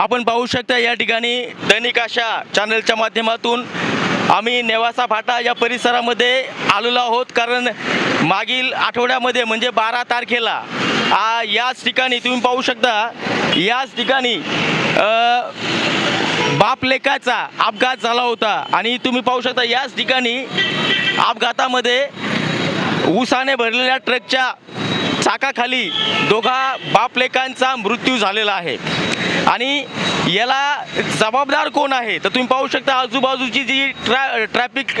आपण पाहू शकता या ठिकाणी दैनिक आशा चॅनलच्या माध्यमातून आम्ही नेवासा फाटा या परिसरामध्ये आलेलो आहोत. कारण मागील आठवड्यामध्ये म्हणजे बारा तारखेला आ, याच ठिकाणी तुम्ही पाहू शकता याच ठिकाणी बाप लेकाचा अपघात झाला होता. आणि तुम्ही पाहू शकता याच ठिकाणी अपघातामध्ये उसाने भरलेल्या ट्रकच्या चाकाखाली दोघा बापलेकांचा मृत्यू झालेला आहे. आणि याला जबाबदार कोण आहे? तर तुम्ही पाहू शकता आजूबाजूची जी ट्रॅ ट्रॅफिक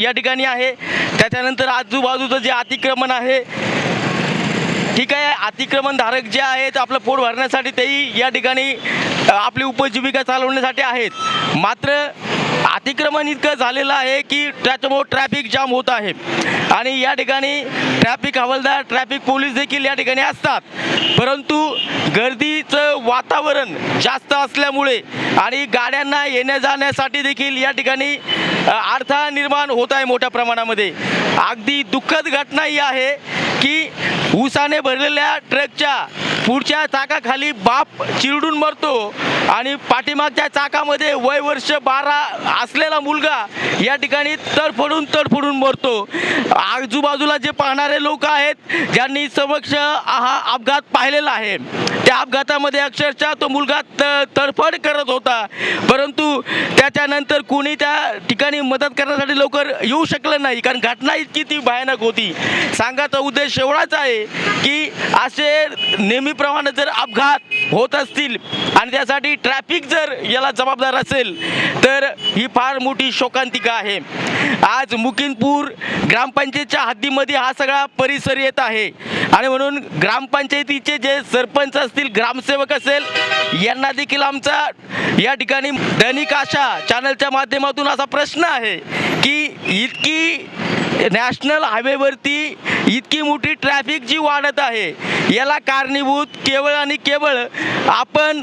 या ठिकाणी आहे त्याच्यानंतर आजूबाजूचं जे अतिक्रमण आहे ठीक आहे अतिक्रमणधारक जे आहेत आपलं पोट भरण्यासाठी तेही या ठिकाणी आपली उपजीविका चालवण्यासाठी आहेत. मात्र अतिक्रमण इतकं झालेलं आहे की त्याच्यामुळं ट्रॅफिक जाम होत आहे. आणि या ठिकाणी ट्रॅफिक हवालदार ट्रॅफिक पोलीस देखील या ठिकाणी असतात. परंतु गर्दीचं वातावरण जास्त असल्यामुळे आणि गाड्यांना येण्या जाण्यासाठी देखील या ठिकाणी अडथळा निर्माण होत आहे मोठ्या प्रमाणामध्ये. अगदी दुःखद घटना ही आहे की ऊसाने भरलेल्या ट्रकच्या पुढच्या चाकाखाली बाप चिरडून मरतो आणि पाठीमागच्या चाकामध्ये वय वर्ष बारा असलेला मुलगा या ठिकाणी तडफडून तडफडून मरतो. आजूबाजूला जे पाहणारे लोक आहेत ज्यांनी समक्ष हा अपघात पाहिलेला आहे. त्या अपघातामध्ये अक्षरशः तो मुलगा त तडफड करत होता. परंतु त्याच्यानंतर कोणी त्या ठिकाणी मदत करण्यासाठी लवकर येऊ शकलं नाही कारण घटना इतकी ती भयानक होती. सांगायचा उद्देश एवढाच आहे की असे नेहमीप्रमाणे जर अपघात होत असतील आणि त्यासाठी ट्रॅफिक जर याला जबाबदार असेल तर ही फार मोठी शोकांतिका आहे. आज मुकिनपूर ग्रामपंचायतच्या हद्दीमध्ये हा सगळा परिसर येत आहे. आणि म्हणून ग्रामपंचायतीचे जे सरपंच असतील ग्रामसेवक असेल यांना देखील आमचा या ठिकाणी दैनिक आशा चॅनलच्या माध्यमातून असा प्रश्न आहे की इतकी नॅशनल हायवेवरती इतकी मोठी ट्रॅफिक जी वाढत आहे याला कारणीभूत केवळ आणि केवळ आपण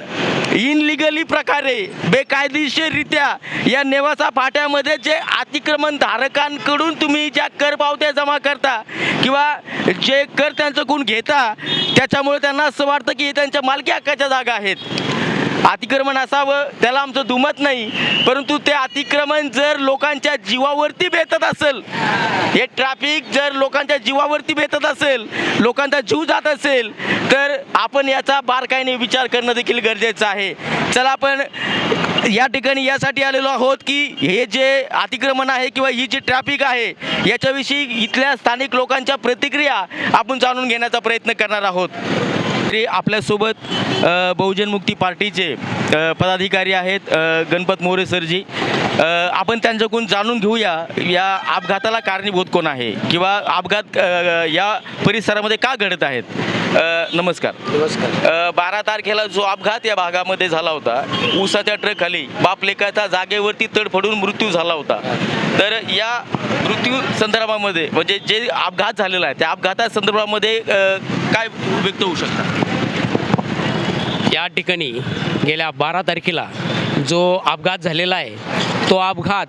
इनलिगली प्रकारे बेकायदेशीररित्या या नेवासा फाट्यामध्ये जे अतिक्रमण धारकांकडून तुम्ही ज्या कर पावत्या जमा करता किंवा जे कर त्यांचं गुण घेता त्याच्यामुळे त्यांना असं वाटतं की हे त्यांच्या मालकी हक्काच्या जागा आहेत. अतिक्रमण असावं त्याला आमचं दुमत नाही परंतु ते अतिक्रमण जर लोकांच्या जीवावरती बेतत असेल हे ट्रॅफिक जर लोकांच्या जीवावरती बेतत असेल लोकांचा जीव जात असेल तर आपण याचा बारकाईने विचार करणं देखील गरजेचं आहे. चला आपण या ठिकाणी यासाठी आलेलो आहोत की हे जे अतिक्रमण आहे किंवा ही जी ट्रॅफिक आहे याच्याविषयी इथल्या स्थानिक लोकांच्या प्रतिक्रिया आपण जाणून घेण्याचा प्रयत्न करणार आहोत. तरी आपल्यासोबत बहुजन मुक्ती पार्टीचे पदाधिकारी आहेत गणपत मोरे सरजी. आपण त्यांच्याकडून जाणून घेऊया या अपघाताला कारणीभूत कोण आहे किंवा अपघात या परिसरामध्ये का घडत आहेत? नमस्कार. बारा तारखेला जो अपघात या भागामध्ये झाला होता ऊसाच्या ट्रक खाली बाप लेकाचा जागेवरती तडफडून मृत्यू झाला होता. तर या मृत्यू संदर्भामध्ये म्हणजे जे अपघात झालेला आहे त्या अपघाता संदर्भामध्ये काय व्यक्त होऊ शकतात या ठिकाणी गेल्या बारा तारखेला जो अपघात झालेला आहे तो अपघात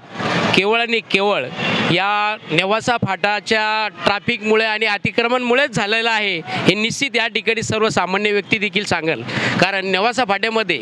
केवळ आणि केवळ या नेवासा फाटाच्या ट्रॅफिकमुळे आणि अतिक्रमणमुळेच झालेला आहे हे निश्चित या ठिकाणी सर्वसामान्य व्यक्ती देखील सांगेल. कारण नेवासा फाट्यामध्ये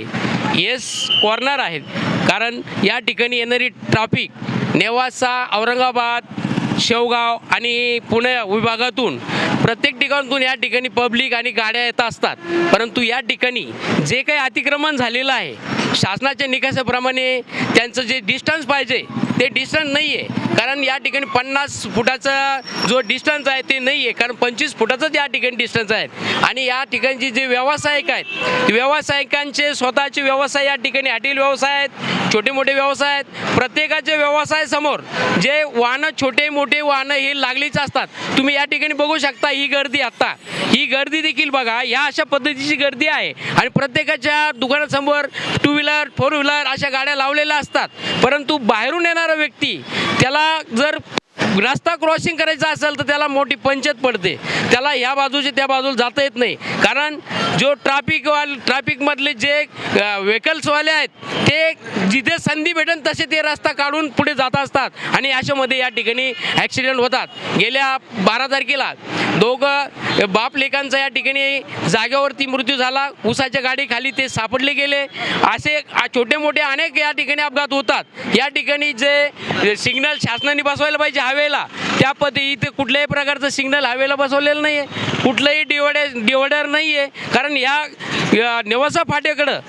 येस कॉर्नर आहेत. कारण या ठिकाणी येणारी ट्रॅफिक नेवासा औरंगाबाद शेवगाव आणि पुणे विभागातून प्रत्येक ठिकाणातून या ठिकाणी पब्लिक आणि गाड्या येत असतात. परंतु या ठिकाणी जे काही अतिक्रमण झालेलं आहे शासनाच्या निकषाप्रमाणे त्यांचं जे डिस्टन्स पाहिजे ते डिस्टन्स नाही आहे कारण या ठिकाणी पन्नास फुटाचा जो डिस्टन्स आहे ते नाही आहे कारण पंचवीस फुटाचाच या ठिकाणी डिस्टन्स आहे. आणि या ठिकाणचे जे व्यावसायिक आहेत व्यावसायिकांचे स्वतःचे व्यवसाय या ठिकाणी हॉटेल व्यवसाय आहेत छोटे मोठे व्यवसाय आहेत. प्रत्येकाचे व्यवसायासमोर जे वाहनं छोटे मोठे वाहनं हे लागलीच असतात. तुम्ही या ठिकाणी बघू शकता ही गर्दी आत्ता ही गर्दी देखील बघा या अशा पद्धतीची गर्दी आहे. आणि प्रत्येकाच्या दुकानासमोर टू व्हीलर फोर व्हीलर अशा गाड्या लावलेल्या असतात. परंतु बाहेरून येणार व्यक्ती त्याला जर रस्ता क्रॉसिंग करायचा असेल तर त्याला मोठी पंचायत पडते. त्याला ह्या बाजूचे त्या बाजूला जाता येत नाही. कारण जो ट्रॅफिक ट्राफिकमधले ट्रॅफिकमधले जे व्हेकल्सवाले आहेत ते जिथे संधी भेटेल तसे ते रस्ता काढून पुढे जात असतात. आणि अशामध्ये या ठिकाणी ॲक्सिडेंट होतात. गेल्या बारा तारखेला दोघं बाप लेकांचा या ठिकाणी जागेवरती मृत्यू झाला. उसाच्या गाडीखाली ते सापडले गेले. असे छोटे मोठे अनेक या ठिकाणी अपघात होतात. या ठिकाणी जे सिग्नल शासनाने बसवायला पाहिजे हवे हवेला त्या पद्धती इथे कुठल्याही प्रकारचं सिग्नल हवेला बसवलेलं नाही आहे कुठलंही डिवडे डिवडर नाही आहे कारण या या नेवासा फाट्याकडं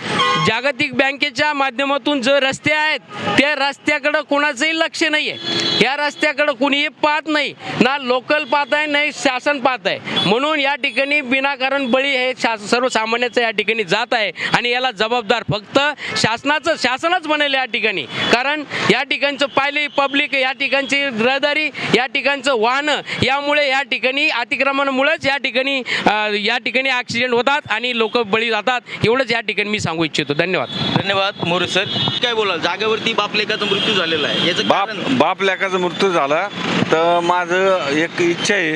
जागतिक बँकेच्या माध्यमातून जे रस्ते आहेत त्या रस्त्याकडं कोणाचंही लक्ष नाही आहे या रस्त्याकडं कुणीही पाहत नाही. ना लोकल पाहत आहे नाही शासन पाहत आहे. म्हणून या ठिकाणी विनाकारण बळी हे शास सर्वसामान्याचं या ठिकाणी जात आहे आणि याला जबाबदार फक्त शासनाचं शासनच बनेल या ठिकाणी. कारण या ठिकाणचं पाहिले पब्लिक या ठिकाणची रहदारी या ठिकाणचं वाहनं यामुळे या ठिकाणी अतिक्रमणामुळेच या ठिकाणी या ठिकाणी ॲक्सिडेंट होतात आणि लोक बळी जातात. एवढंच या ठिकाणी मी सांगू इच्छितो. धन्यवाद. धन्यवाद मोरे सर. काय बोलाल जागेवरती बाप लेकाचा मृत्यू झालेला आहे. याचं बाप कारण? बाप लेकाचा मृत्यू झाला तर माझं एक इच्छा आहे.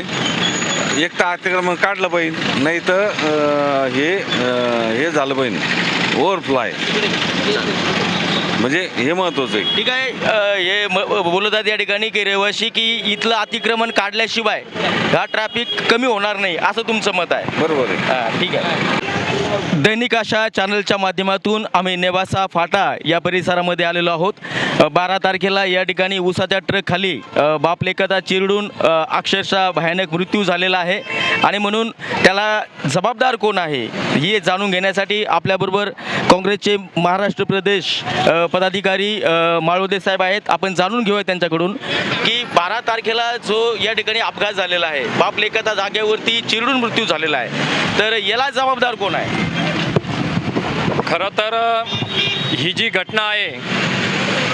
एक तर अतिक्रमण काढलं पाहिजे नाही तर अं, हे अं, हे झालं पाहिजे. ओव्हरफ्लो आहे म्हणजे हे महत्वाचं आहे. ठीक आहे अ, हे म- बोलत आहेत या ठिकाणी की रहिवाशी की इथलं अतिक्रमण काढल्याशिवाय हा ट्रॅफिक कमी होणार नाही असं तुमचं मत आहे. बरोबर आहे. हा, ठीक आहे. दैनिक आशा चॅनलच्या माध्यमातून आम्ही नेवासा फाटा या परिसरामध्ये आलेलो आहोत. बारा तारखेला या ठिकाणी उसाच्या ट्रकखाली बापलेकाचा चिरडून अक्षरशः भयानक मृत्यू झालेला आहे. आणि म्हणून त्याला जबाबदार कोण आहे हे जाणून घेण्यासाठी आपल्याबरोबर काँग्रेसचे महाराष्ट्र प्रदेश पदाधिकारी अ, माळवदे साहेब आहेत. आपण जाणून घेऊया त्यांच्याकडून की बारा तारखेला जो या ठिकाणी अपघात झालेला आहे बापलेकाचा जागेवरती चिरडून मृत्यू झालेला आहे तर याला जबाबदार कोण आहे? खरं तर ही जी घटना आहे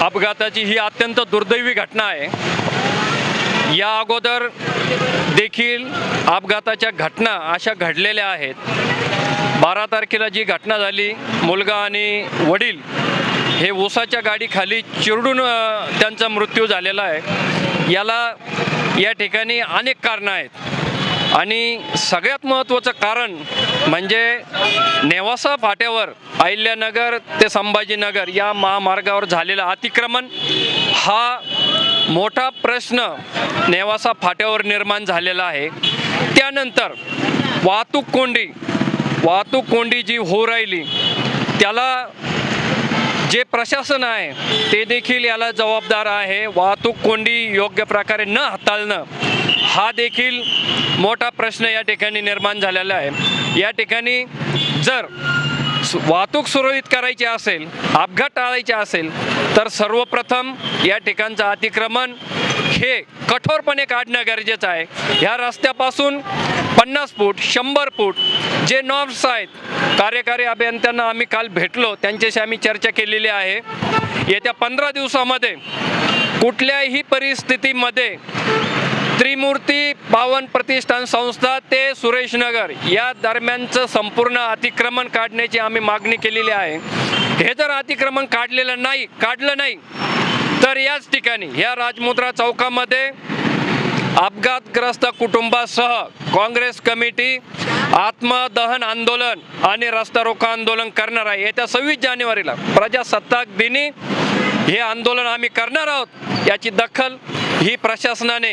अपघाताची ही अत्यंत दुर्दैवी घटना आहे. या अगोदर देखील अपघाताच्या घटना अशा घडलेल्या आहेत. बारा तारखेला जी घटना झाली मुलगा आणि वडील हे ऊसाच्या गाडीखाली चिरडून त्यांचा मृत्यू झालेला आहे. याला या ठिकाणी अनेक कारणं आहेत. आणि सगळ्यात महत्त्वाचं कारण म्हणजे नेवासा फाट्यावर अहिल्यानगर ते संभाजीनगर या महामार्गावर झालेलं अतिक्रमण हा मोठा प्रश्न नेवासा फाट्यावर निर्माण झालेला आहे. त्यानंतर वाहतूक कोंडी वाहतूक कोंडी जी होऊ राहिली त्याला जे प्रशासन आहे ते देखील याला जबाबदार आहे. वाहतूक कोंडी योग्य प्रकारे न हाताळणं हा देखील मोठा प्रश्न या ठिकाणी निर्माण झालेला आहे. या ठिकाणी जर वाहतूक सुरळीत करायची असेल अपघात टाळायचे असेल तर सर्वप्रथम या ठिकाणचं अतिक्रमण हे कठोरपणे काढणं गरजेचं आहे. ह्या रस्त्यापासून पन्नास फूट शंभर फूट जे नॉर्म्स आहेत कार्यकारी अभियंत्यांना आम्ही काल भेटलो त्यांच्याशी आम्ही चर्चा केलेली आहे. येत्या पंधरा दिवसामध्ये कुठल्याही परिस्थितीमध्ये त्रिमूर्ती पावन प्रतिष्ठान संस्था ते सुरेशनगर या दरम्यानचं संपूर्ण अतिक्रमण काढण्याची आम्ही मागणी केलेली आहे. हे जर अतिक्रमण काढलेलं नाही काढलं नाही तर याच ठिकाणी या राजमुद्रा चौकामध्ये अपघातग्रस्त कुटुंबासह काँग्रेस कमिटी आत्मदहन आंदोलन आणि रस्ता रोको आंदोलन करणार आहे. येत्या सव्वीस जानेवारीला प्रजासत्ताक दिनी हे आंदोलन आम्ही करणार आहोत याची दखल ही प्रशासनाने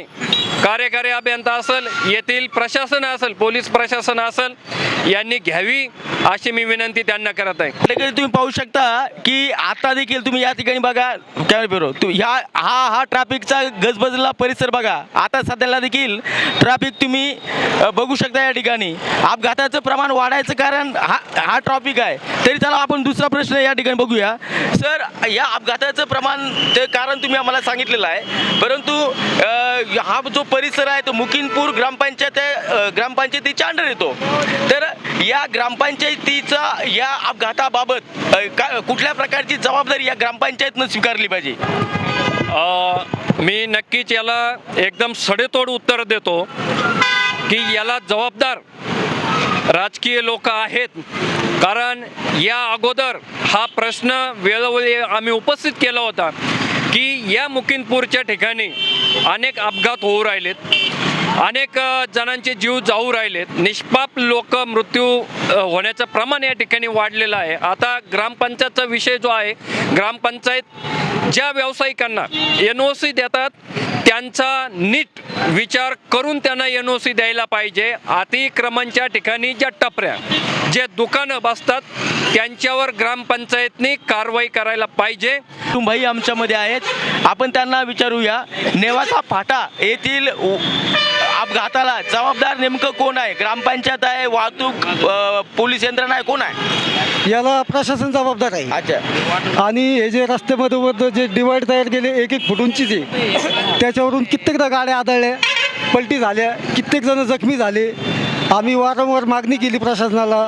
कार्यकारी अभियंता असेल येथील प्रशासन असेल पोलीस प्रशासन असेल यांनी घ्यावी अशी मी विनंती त्यांना करत आहे. तुम्ही पाहू शकता की आता देखील तुम्ही या ठिकाणी बघा कॅमेरा ब्युरो तू ह्या हा हा ट्रॅफिकचा गजबजला परिसर बघा. आता सध्याला देखील ट्रॅफिक तुम्ही बघू शकता या ठिकाणी. अपघाताचं प्रमाण वाढायचं कारण हा हा ट्रॉफिक आहे. तरी चला आपण दुसरा प्रश्न या ठिकाणी बघूया. सर या अपघाताचं प्रमाण ते कारण तुम्ही आम्हाला सांगितलेलं आहे. परंतु हा जो परिसर आहे तो मुकिनपूर ग्रामपंचायत आहे, ग्रामपंचायतीच्या अंडर येतो. तर या ग्रामपंचायतीचा या अपघाताबाबत का कुठल्या प्रकारची जबाबदारी या ग्रामपंचायतनं स्वीकारली पाहिजे? मी नक्कीच याला एकदम सडेतोड उत्तर देतो की याला जबाबदार राजकीय लोक आहेत. कारण या अगोदर हा प्रश्न वेळोवेळी आम्ही उपस्थित केला होता. की या मुकिंदपूरच्या ठिकाणी अनेक अपघात होऊ राहिलेत. अनेक जणांचे जीव जाऊ राहिलेत. निष्पाप लोक मृत्यू होण्याचं प्रमाण या ठिकाणी वाढलेलं आहे. आता ग्रामपंचायतचा विषय जो आहे ग्रामपंचायत ज्या व्यावसायिकांना एन ओ सी देतात त्यांचा नीट विचार करून त्यांना एन ओ सी द्यायला पाहिजे. अतिक्रमणच्या ठिकाणी ज्या टपऱ्या जे दुकानं बसतात त्यांच्यावर ग्रामपंचायतनी कारवाई करायला पाहिजे. भाई आमच्यामध्ये आहेत. आपण त्यांना विचारूया नेवासा फाटा येथील उ- अपघाताला जबाबदार नेमकं कोण आहे? ग्रामपंचायत आहे वाहतूक पोलीस यंत्रणा आहे कोण आहे? याला प्रशासन जबाबदार आहे. अच्छा. आणि हे जे रस्त्यामध्ये जे डिवाईड तयार केले एक एक फूट उंचीचे त्याच्यावरून कित्येकदा गाड्या आदळल्या पलटी झाल्या कित्येक जण जखमी झाले. आम्ही वारंवार मागणी केली प्रशासनाला.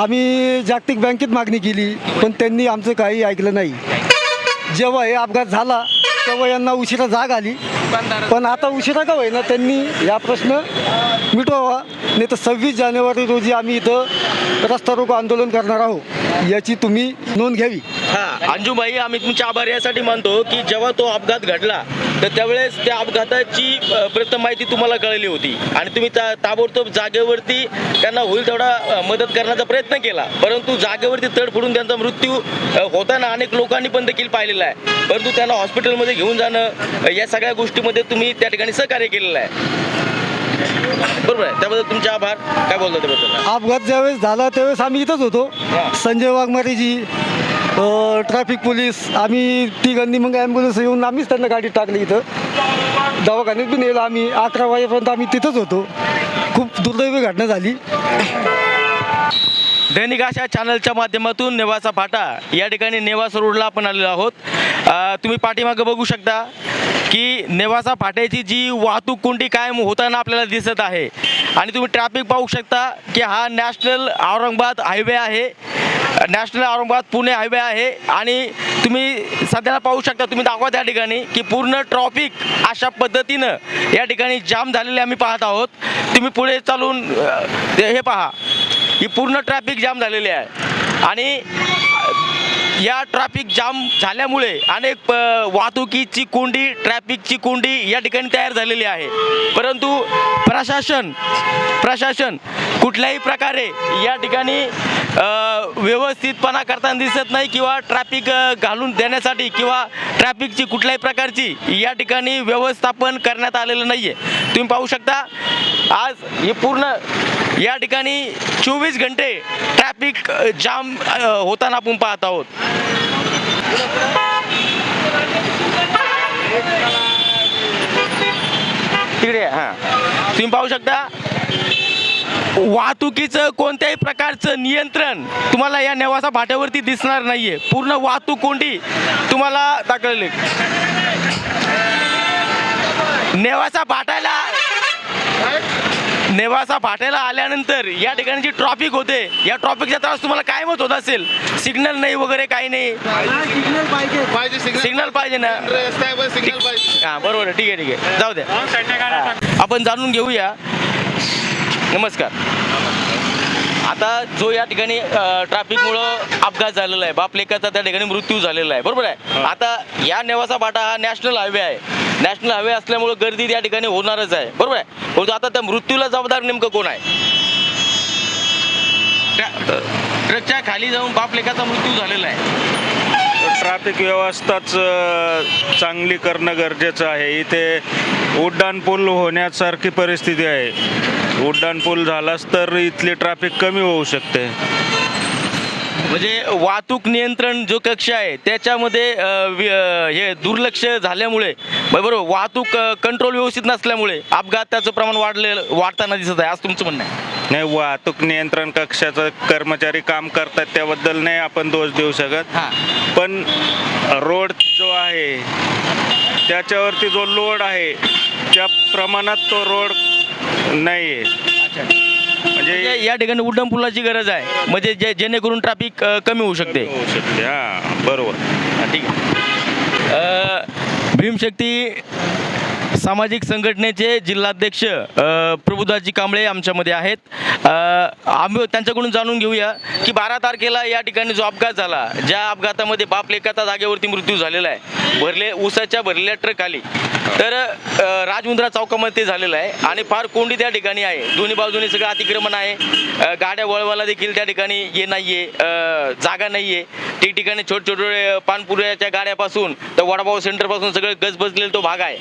आम्ही जागतिक बँकेत मागणी केली पण त्यांनी आमचं काही ऐकलं नाही. जेव्हा हे अपघात झाला तेव्हा यांना उशिरा जाग आली. पण आता उशिरा का होईना त्यांनी या प्रश्न मिटवावा. नाही तर सव्वीस जानेवारी रोजी आम्ही इथं रस्ता रोको आंदोलन करणार आहोत. याची तुम्ही नोंद घ्यावी. हा. अंजुबाई आम्ही तुमचे आभार यासाठी मानतो की जेव्हा तो अपघात घडला तर त्यावेळेस त्या अपघाताची प्रथम माहिती तुम्हाला कळली होती. आणि तुम्ही त्या ताबडतोब जागेवरती त्यांना होईल तेवढा मदत करण्याचा प्रयत्न केला. परंतु जागेवरती तड फुडून त्यांचा मृत्यू होताना अनेक लोकांनी पण देखील पाहिलेला आहे. परंतु त्यांना हॉस्पिटलमध्ये घेऊन जाणं या सगळ्या गोष्टीमध्ये तुम्ही त्या ठिकाणी सहकार्य केलेलं आहे. बरोबर आहे? त्याबद्दल तुमचे आभार. काय बोलतो त्याबद्दल? अपघात ज्यावेळेस झाला त्यावेळेस आम्ही इथंच होतो. संजय वाघमारेजी ट्रॅफिक पोलीस आम्ही तिघांनी मग ॲम्ब्युलन्स येऊन आम्हीच त्यांना गाडीत टाकली इथं. दवाखान्यात बी नेलं आम्ही. अकरा वाजेपर्यंत आम्ही तिथंच होतो. खूप दुर्दैवी घटना झाली. दैनिक आशा चॅनलच्या माध्यमातून नेवासा फाटा. या ठिकाणी नेवासा रोडला आपण आलेलो आहोत. तुम्ही पाठीमागं बघू शकता की नेवासा फाट्याची जी वाहतूक कोंडी कायम होताना आपल्याला दिसत आहे. आणि तुम्ही ट्रॅफिक पाहू शकता की हा नॅशनल औरंगाबाद हायवे आहे. नॅशनल औरंगाबाद पुणे हायवे आहे. आणि तुम्ही सध्याला पाहू शकता तुम्ही दाखवा त्या ठिकाणी की पूर्ण ट्रॉफिक अशा पद्धतीनं या ठिकाणी जाम झालेले आम्ही पाहत आहोत. तुम्ही पुढे चालून हे पहा. ही पूर्ण ट्रॅफिक जाम झालेली आहे. आणि या ट्रॅफिक जाम झाल्यामुळे अनेक प वाहतुकीची कोंडी ट्रॅफिकची कोंडी या ठिकाणी तयार झालेली आहे. परंतु प्रशासन प्रशासन कुठल्याही प्रकारे या ठिकाणी व्यवस्थितपणा करताना दिसत नाही किंवा ट्रॅफिक घालून देण्यासाठी किंवा ट्रॅफिकची कुठल्याही प्रकारची या ठिकाणी व्यवस्थापन करण्यात आलेलं नाही आहे तुम्ही पाहू शकता आज हे पूर्ण या ठिकाणी चोवीस घंटे ट्रॅफिक जाम होताना आपण पाहत आहोत. तिकडे हां. तुम्ही पाहू शकता. वाहतुकीचं कोणत्याही प्रकारचं नियंत्रण तुम्हाला या नेवासा फाट्यावरती दिसणार नाहीये. पूर्ण वाहतूक कोंडी तुम्हाला दाखवलेली. नेवासा फाटायला नेवासा फाट्याला आल्यानंतर या ठिकाणी जी ट्रॉफिक होते या ट्रॉफिकचा त्रास तुम्हाला काय मत होत असेल? सिग्नल नाही वगैरे काही नाही. पाहिजे सिग्नल सिग्नल पाहिजे ना. रस्त्यावर सिग्नल पाहिजे. हां बरोबर आहे. ठीक आहे ठीक आहे. जाऊ द्या. आपण जाणून घेऊया. नमस्कार. आता जो या ठिकाणी ट्रॅफिकमुळं अपघात झालेला आहे बाप लेकाचा त्या ठिकाणी मृत्यू झालेला आहे. बरोबर आहे? आता या नेवासा फाटा हा नॅशनल हायवे आहे. नॅशनल हायवे असल्यामुळं गर्दी त्या ठिकाणी होणारच आहे. बरोबर आहे? परंतु आता त्या मृत्यूला जबाबदार नेमकं कोण आहे? ट्रॅ- ट्रकच्या खाली जाऊन बाप लेकाचा मृत्यू झालेला आहे. ट्रॅफिक व्यवस्थाच चांगली करणं गरजेचं आहे. इथे उड्डाण पूल होण्यासारखी परिस्थिती आहे. उड्डाण पूल झालाच तर इथली ट्रॅफिक कमी होऊ शकते. म्हणजे वाहतूक नियंत्रण जो कक्ष आहे त्याच्यामध्ये हे दुर्लक्ष झाल्यामुळे बरोबर वाहतूक कंट्रोल व्यवस्थित नसल्यामुळे अपघाताचं प्रमाण वाढले वाढताना दिसत आहे. आज तुमचं म्हणणं आहे. नाही वाहतूक नियंत्रण कक्षाचा कर्मचारी काम करतात त्याबद्दल नाही आपण दोष देऊ शकत. हां. पण रोड जो आहे त्याच्यावरती जो लोड आहे त्या प्रमाणात तो रोड नाही आहे अच्छा. म्हणजे म्हणजे या ठिकाणी उड्डाण पुलाची गरज आहे. म्हणजे जे जेणेकरून ट्रॅफिक कमी होऊ शकते. होऊ शकते. हां बरोबर. ठीक आहे. भीमशक्ती सामाजिक संघटनेचे जिल्हाध्यक्ष प्रभुदाजी प्रभुदासजी कांबळे आमच्यामध्ये आहेत. आम्ही त्यांच्याकडून जाणून घेऊया की बारा तारखेला या ठिकाणी जो अपघात झाला ज्या अपघातामध्ये बाप लेखाचा जागेवरती मृत्यू झालेला आहे. भरले ऊसाच्या भरलेल्या ट्रक आली तर राजमुंद्रा चौकामध्ये ते झालेलं आहे आणि फार कोंडी त्या ठिकाणी आहे. दोन्ही बाजूनी सगळं अतिक्रमण आहे. गाड्या वळवायला देखील त्या ठिकाणी ये नाही आहे जागा नाही आहे ठिकठिकाणी छोटे छोटे पानपुऱ्याच्या गाड्यापासून तर वडापाव सेंटरपासून सगळं गजबजलेला तो भाग आहे.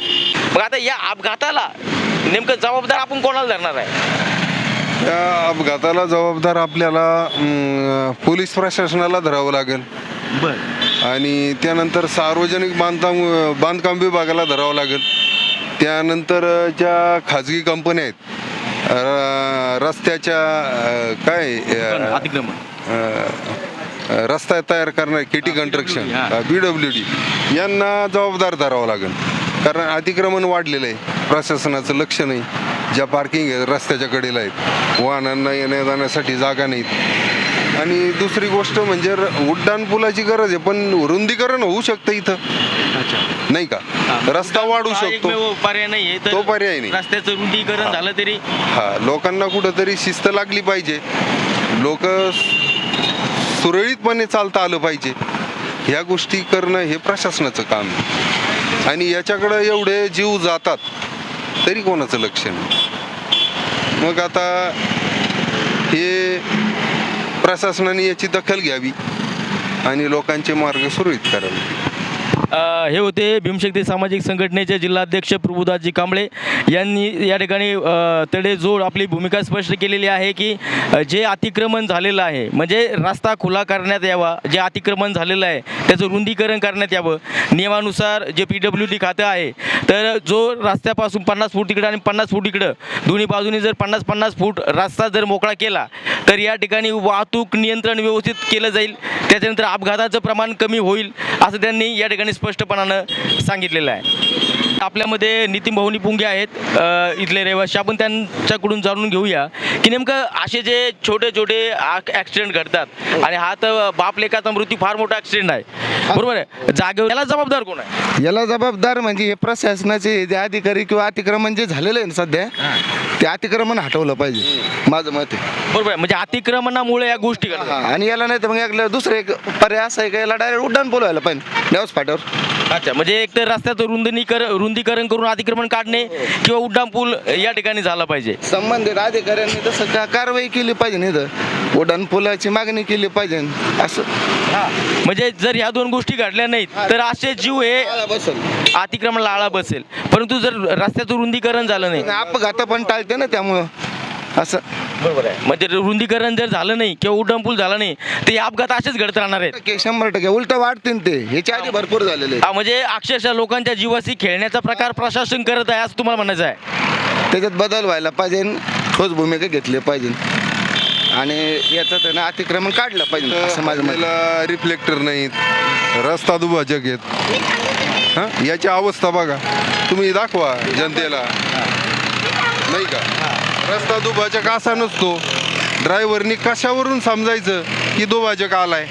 मग आता या अपघाताला नेमकं जबाबदार आपण कोणाला धरणार आहे? या अपघाताला जबाबदार आपल्याला अं, पोलीस प्रशासनाला धरावं लागेल. बरं. आणि त्यानंतर सार्वजनिक बांधकाम बांधकाम विभागाला धरावं लागेल. त्यानंतर अं, ज्या खाजगी कंपन्या आहेत रस्त्याच्या अं, काय अं, अतिक्रमण. अं, रस्ता तयार करणार केटी कन्स्ट्रक्शन हा. बी डब्ल्यू डी यांना जबाबदार धरावं लागेल. कारण अतिक्रमण वाढलेलं आहे. प्रशासनाचं लक्ष नाही. ज्या पार्किंग आहे रस्त्याच्या कडेला आहेत. वाहनांना येण्या जाण्यासाठी जागा नाहीत. आणि दुसरी गोष्ट म्हणजे र- उड्डाण पुलाची गरज आहे पण रुंदीकरण होऊ शकतं इथं. नाही का? रस्ता वाढू शकतो. पर्याय नाही तो पर्याय नाही. रस्त्याचं रुंदीकरण झालं तरी हा. लोकांना कुठंतरी शिस्त लागली पाहिजे. लोक सुरळीतपणे चालता आलं पाहिजे. ह्या गोष्टी करणं हे प्रशासनाचं काम आहे. आणि याच्याकडं एवढे जीव जातात तरी कोणाचं लक्ष नाही. मग आता हे प्रशासनाने याची दखल घ्यावी आणि लोकांचे मार्ग सुरळीत करावे. हे होते भीमशक्ती सामाजिक संघटनेचे जिल्हाध्यक्ष प्रभुदासजी कांबळे यांनी या ठिकाणी तडेजोड आपली भूमिका स्पष्ट केलेली आहे की जे अतिक्रमण झालेलं आहे म्हणजे रस्ता खुला करण्यात यावा जे अतिक्रमण झालेलं आहे त्याचं रुंदीकरण करण्यात यावं. नियमानुसार जे पी डब्ल्यू डी खातं आहे तर जो रस्त्यापासून पन्नास फूट तिकडं आणि पन्नास फूट इकडं दोन्ही बाजूनी जर पन्नास पन्नास फूट रस्ता जर मोकळा केला तर या ठिकाणी वाहतूक नियंत्रण व्यवस्थित केलं जाईल. त्याच्यानंतर अपघाताचं प्रमाण कमी होईल असं त्यांनी या ठिकाणी स्पष्टपणानं सांगितलेलं आहे. आपल्यामध्ये नितीन भाऊनी पुंगे आहेत इथले रहिवासी. आपण त्यांच्याकडून जाणून घेऊया की नेमकं असे जे छोटे छोटे ॲक्सिडेंट घडतात आणि हा तर बाप लेकाचा मृत्यू फार मोठा ॲक्सिडेंट आहे. बरोबर आहे? जागेवर याला जबाबदार कोण आहे? याला जबाबदार म्हणजे हे प्रशासनाचे जे अधिकारी किंवा अतिक्रमण जे झालेलं आहे ना सध्या ते अतिक्रमण हटवलं पाहिजे. माझं मत आहे. बरोबर आहे. म्हणजे अतिक्रमणामुळे या गोष्टी हा, आणि याला नाही तर मग याला दुसरं एक पर्याय असा आहे का याला डायरेक्ट उड्डाण बोलवायला पाहिजे. नेवस फाट्यावर. अच्छा म्हणजे एक तर रस्त्याचं रुंदनीकर रुंदीकरण करून अतिक्रमण काढणे किंवा उड्डाण पूल या ठिकाणी झाला पाहिजे. संबंधित अधिकाऱ्यांनी तसं का कारवाई केली पाहिजे नाही तर? उड्डाण पुलाची मागणी केली पाहिजे. असं. म्हणजे जर ह्या दोन गोष्टी घडल्या नाहीत तर असे जीव हे बसल. अतिक्रमणाला आळा बसेल. परंतु जर रस्त्याचं रुंदीकरण झालं नाही. अपघात पण टाळते ना त्यामुळं. असं. बरोबर आहे. म्हणजे रुंदीकरण जर झालं नाही किंवा उड्डाण पूल झाला नाही तर हे अपघात असेच घडत राहणार आहेत. टक्के शंभर टक्के. उलट वाढतील ते. ह्याच्या आधी भरपूर झालेले हा, म्हणजे अक्षरशः लोकांच्या जीवाशी खेळण्याचा प्रकार प्रशासन करत आहे असं तुम्हाला म्हणायचं आहे. त्याच्यात बदल व्हायला पाहिजे ठोस भूमिका घेतली पाहिजे आणि याचं तर ना अतिक्रमण काढलं पाहिजे असं माझं मत. आहे. रिफ्लेक्टर नाहीत रस्ता दुभाजक आहेत. हां? याची अवस्था बघा. तुम्ही दाखवा जनतेला. नाही का? रस्ता दुभाजक असा नसतो. ड्रायव्हरनी कशावरून समजायचं की दुभाजक आलाय?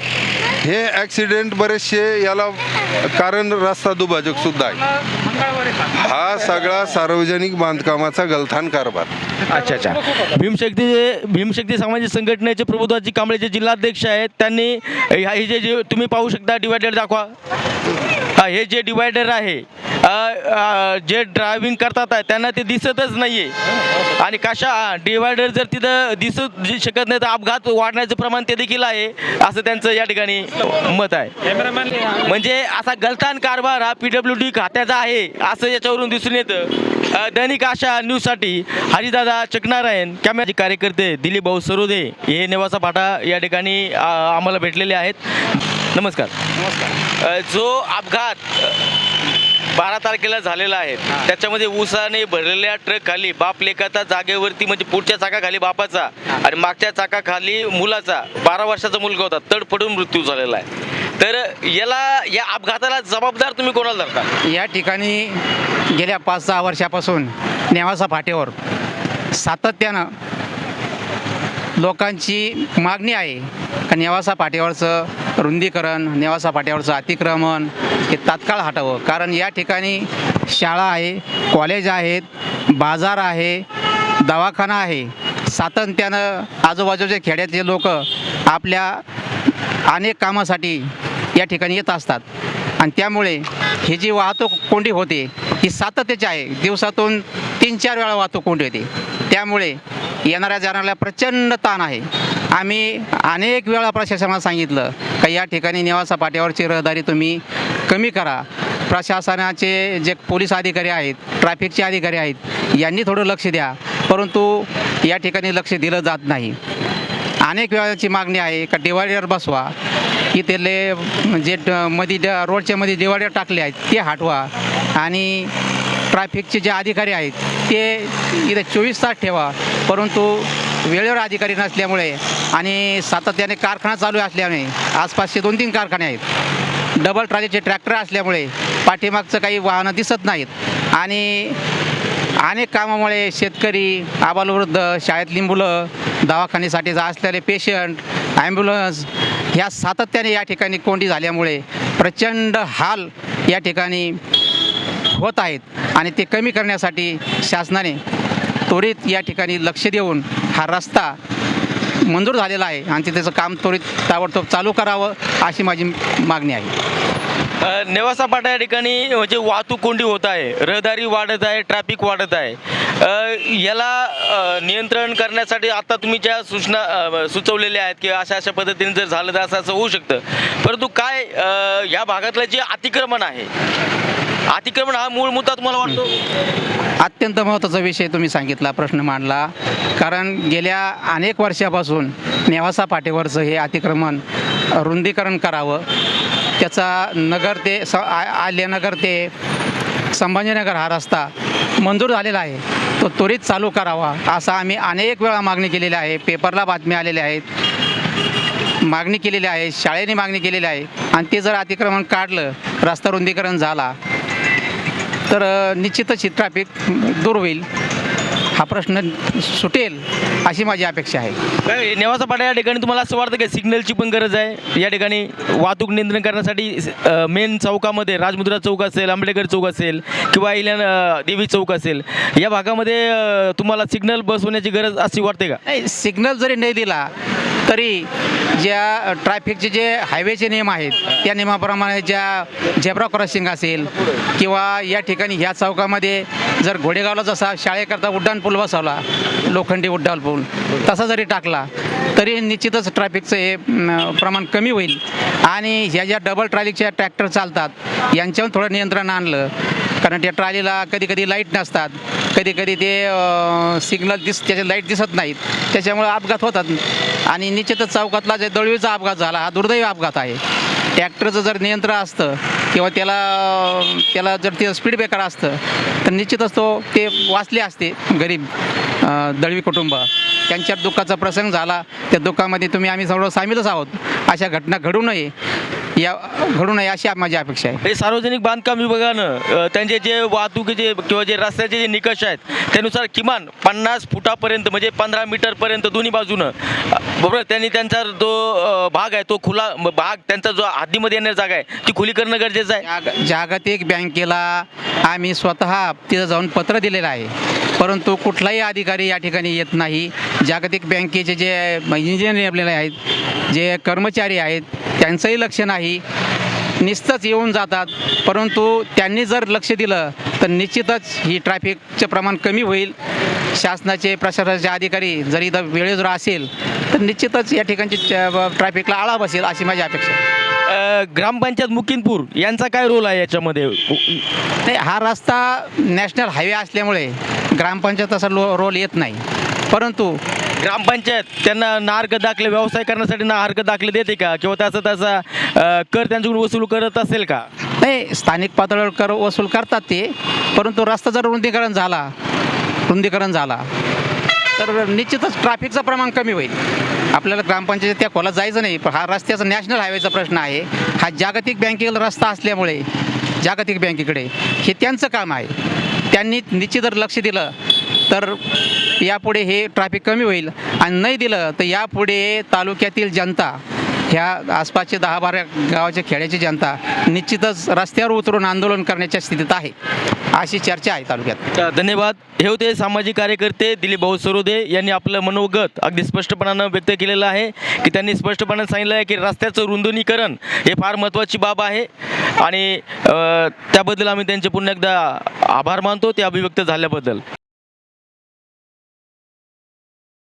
हे ॲक्सिडेंट बरेचसे याला कारण रस्ता दुभाजक सुद्धा आहे. हा सगळा सार्वजनिक बांधकामाचा गलथान कारभार. अच्छा अच्छा. भीमशक्ती भीमशक्ती सामाजिक संघटनेचे प्रबोधाजी कांबळे जे जिल्हाध्यक्ष आहेत त्यांनी ह्या- हे जे जे तुम्ही पाहू शकता डिवायडर दाखवा. हा हे जे डिवायडर आहे जे ड्रायव्हिंग करतात आहे, त्यांना ते दिसतच नाही आहे आणि कशा डिवायडर जर तिथं दिसत शकत नाही तर अपघात वाढण्याचं प्रमाण ते देखील आहे असं त्यांचं या ठिकाणी मत आहे. म्हणजे असा गलतान कारभार हा पी डब्ल्यू डी खात्याचा आहे असं याच्यावरून दिसून येतं. दैनिक आशा न्यूजसाठी हरिदादा चकनारायण कॅमेराचे कार्यकर्ते दिलीप भाऊ सरोदे हे नेवासा फाटा या ठिकाणी आम्हाला भेटलेले आहेत. नमस्कार. नमस्कार. जो अपघात बारा तारखेला झालेला आहे. त्याच्यामध्ये ऊसाने भरलेल्या ट्रक खाली बाप लेकाचा जागेवरती म्हणजे पुढच्या चाकाखाली बापाचा आणि मागच्या चाकाखाली मुलाचा. बारा वर्षाचा मुलगा होता. तड पडून मृत्यू झालेला आहे. तर याला या अपघाताला जबाबदार तुम्ही कोणाला धरता? या ठिकाणी गेल्या पाच सहा वर्षापासून नेवासा फाट्यावर सातत्यानं लोकांची मागणी आहे का नेवासा फाट्यावरचं रुंदीकरण नेवासा फाट्यावरचं अतिक्रमण हे तात्काळ हटावं. कारण या ठिकाणी शाळा आहे कॉलेज आहेत बाजार आहे दवाखाना आहे. सातत्यानं आजूबाजूच्या खेड्यातले लोक आपल्या अनेक कामासाठी या ठिकाणी येत असतात. आणि त्यामुळे ही जी वाहतूक कोंडी होते ही सातत्याची आहे. दिवसातून तीन चार वेळा वाहतूक कोंडी होते. त्यामुळे येणाऱ्या जाणाऱ्याला प्रचंड ताण आहे. आम्ही अनेक वेळा प्रशासनाला सांगितलं का या ठिकाणी निवासा पाट्यावरची रहदारी तुम्ही कमी करा. प्रशासनाचे जे पोलीस अधिकारी आहेत ट्रॅफिकचे अधिकारी आहेत यांनी थोडं लक्ष द्या. परंतु या ठिकाणी लक्ष दिलं जात नाही. अनेक वेळाची मागणी आहे का डिवायडर बसवा. इथले जे मध्ये रोडच्या मध्ये डिवायडर टाकले आहेत ते हटवा. आणि ट्रॅफिकचे जे अधिकारी आहेत ते इथे चोवीस तास ठेवा. परंतु वेळेवर अधिकारी नसल्यामुळे आणि सातत्याने कारखाना चालू असल्यामुळे आसपासचे दोन तीन कारखाने आहेत. डबल ट्रॉलीचे ट्रॅक्टर असल्यामुळे पाठीमागचं काही वाहनं दिसत नाहीत. आणि अनेक कामामुळे शेतकरी आबालवृद्ध शाळेतली मुलं दवाखान्यासाठी जा असलेले पेशंट ॲम्ब्युलन्स ह्या सातत्याने या ठिकाणी कोंडी झाल्यामुळे प्रचंड हाल या ठिकाणी होत आहेत. आणि ते कमी करण्यासाठी शासनाने त्वरित या ठिकाणी लक्ष देऊन हा रस्ता मंजूर झालेला आहे आणि त्याचं काम त्वरित ताबडतोब चालू करावं अशी माझी मागणी आहे. अ, नेवासा पाटा या ठिकाणी म्हणजे वाहतूक कोंडी होत आहे रहदारी वाढत आहे ट्रॅफिक वाढत आहे. याला नियंत्रण करण्यासाठी आता तुम्ही ज्या सूचना सुचवलेल्या आहेत की अशा अशा पद्धतीने जर झालं तर असं असं होऊ शकतं. परंतु काय या भागातलं जे अतिक्रमण आहे अतिक्रमण हा मूळ मुद्दा तुम्हाला वाटतो? अत्यंत महत्त्वाचा विषय तुम्ही सांगितला प्रश्न मांडला. कारण गेल्या अनेक वर्षापासून नेवासा पाटेवरचं हे अतिक्रमण रुंदीकरण करावं. त्याचा नगर ते स आ- ते संभाजीनगर हा रस्ता मंजूर झालेला आहे. तो त्वरित चालू करावा असा आम्ही अनेक वेळा मागणी केलेली आहे. पेपरला बातम्या आलेल्या आहेत. मागणी केलेली आहे शाळेने मागणी केलेली आहे. आणि ते जर अतिक्रमण काढलं रस्ता रुंदीकरण झाला तर निश्चितच ही ट्रॅफिक दूर होईल. हा प्रश्न सुटेल अशी माझी अपेक्षा आहे. काय नेवासा पाटा या ठिकाणी तुम्हाला असं वाटतं की? सिग्नलची पण गरज आहे. या ठिकाणी वाहतूक नियंत्रण करण्यासाठी मेन चौकामध्ये राजमुद्रा चौक असेल आंबेडकर चौक असेल किंवा इल्यान देवी चौक असेल या भागामध्ये अ, तुम्हाला सिग्नल बसवण्याची गरज अशी वाटते का? नाही सिग्नल जरी नाही दिला तरी ज्या ट्रॅफिकचे जे हायवेचे नियम आहेत त्या नियमाप्रमाणे ज्या झेब्रा क्रॉसिंग असेल किंवा या ठिकाणी ह्या चौकामध्ये जर घोडेगावला जसा शाळेकरता उड्डाण पूल बसवला लोखंडी उड्डाण पूल तसा जरी टाकला तरी निश्चितच ट्रॅफिकचं हे प्रमाण कमी होईल. आणि ह्या ज्या डबल ट्रॅलीच्या ट्रॅक्टर चालतात यांच्यावर थोडं नियंत्रण आणलं. कारण त्या ट्रॉलीला कधी कधी लाइट नसतात. कधी कधी ते सिग्नल दिस त्याचे लाइट दिसत नाहीत. त्याच्यामुळे अपघात होतात. आणि निश्चितच चौकातला जे दळवीचा अपघात झाला हा दुर्दैवी अपघात आहे. ट्रॅक्टरचं जर नियंत्रण असतं किंवा त्याला त्याला जर ते स्पीड ब्रेकर असतं तर निश्चितच तो ते वाचले असते गरीब दळवी कुटुंब. त्यांच्यात दुःखाचा प्रसंग झाला. त्या दुःखामध्ये तुम्ही आम्ही सर्व सामीलच आहोत. अशा घटना घडू नये. या घडू नये अशी माझी अपेक्षा आहे. हे सार्वजनिक बांधकाम विभागानं अ, त्यांचे जे वाहतुकीचे किंवा जे रस्त्याचे जे निकष आहेत त्यानुसार किमान पन्नास फुटापर्यंत म्हणजे पंधरा मीटरपर्यंत दोन्ही बाजूनं अ, बरोबर त्यांनी त्यांचा जो अ, भाग आहे तो खुला म- भाग त्यांचा जो हद्दीमध्ये येणारी जागा आहे ती खुली करणं गरजेचं आहे. जाग जागतिक बँकेला आम्ही स्वतः तिथं जाऊन पत्र दिलेलं आहे. परंतु कुठलाही अधिकारी या ठिकाणी येत नाही. जागतिक बँकेचे जे इंजिनियर नेमलेले आहेत जे कर्मचारी आहेत त्यांचंही लक्ष नाही. निस्तच येऊन जातात. परंतु त्यांनी जर लक्ष दिलं तर निश्चितच ही ट्रॅफिकचं प्रमाण कमी होईल. शासनाचे प्रशासनाचे अधिकारी जर इथं वेळेवर जर असेल तर निश्चितच या ठिकाणची ट्रॅफिकला आळा बसेल अशी माझी अपेक्षा आहे. ग्रामपंचायत मुकिंदपूर यांचा काय रोल आहे याच्यामध्ये? नाही हा रस्ता नॅशनल हायवे असल्यामुळे ग्रामपंचायत असा लो रोल येत नाही. परंतु ग्रामपंचायत त्यांना नार्ग दाखले व्यवसाय करण्यासाठी ना नाहर्क दाखले देते का? किंवा त्याचा त्याचा कर त्यांच्याकडून वसूल करत असेल का? नाही स्थानिक पातळीवर कर वसूल करतात ते परंतु रस्ता जर रुंदीकरण झाला रुंदीकरण झाला तर निश्चितच ट्रॅफिकचं प्रमाण कमी होईल. आपल्याला ग्रामपंचायत त्या खोला जायचं नाही पण हा रस्त्याचा नॅशनल हायवेचा प्रश्न आहे. हा जागतिक बँकेला रस्ता असल्यामुळे जागतिक बँकेकडे हे त्यांचं काम आहे. त्यांनी निश्चित जर लक्ष दिलं तर यापुढे हे ट्रॅफिक कमी होईल आणि नाही दिलं तर यापुढे तालुक्यातील जनता ह्या आसपासचे दहा बारा गावाच्या खेड्याची जनता निश्चितच रस्त्यावर उतरून आंदोलन करण्याच्या स्थितीत आहे. अशी चर्चा आहे तालुक्यात. धन्यवाद. हे होते सामाजिक कार्यकर्ते दिलीप भाऊ सरोदे यांनी आपलं मनोगत अगदी स्पष्टपणानं व्यक्त केलेलं आहे की त्यांनी स्पष्टपणे सांगितलं आहे की रस्त्याचं रुंदनीकरण हे फार महत्त्वाची बाब आहे आणि त्याबद्दल आम्ही त्यांचे पुन्हा एकदा आभार मानतो ते अभिव्यक्त झाल्याबद्दल.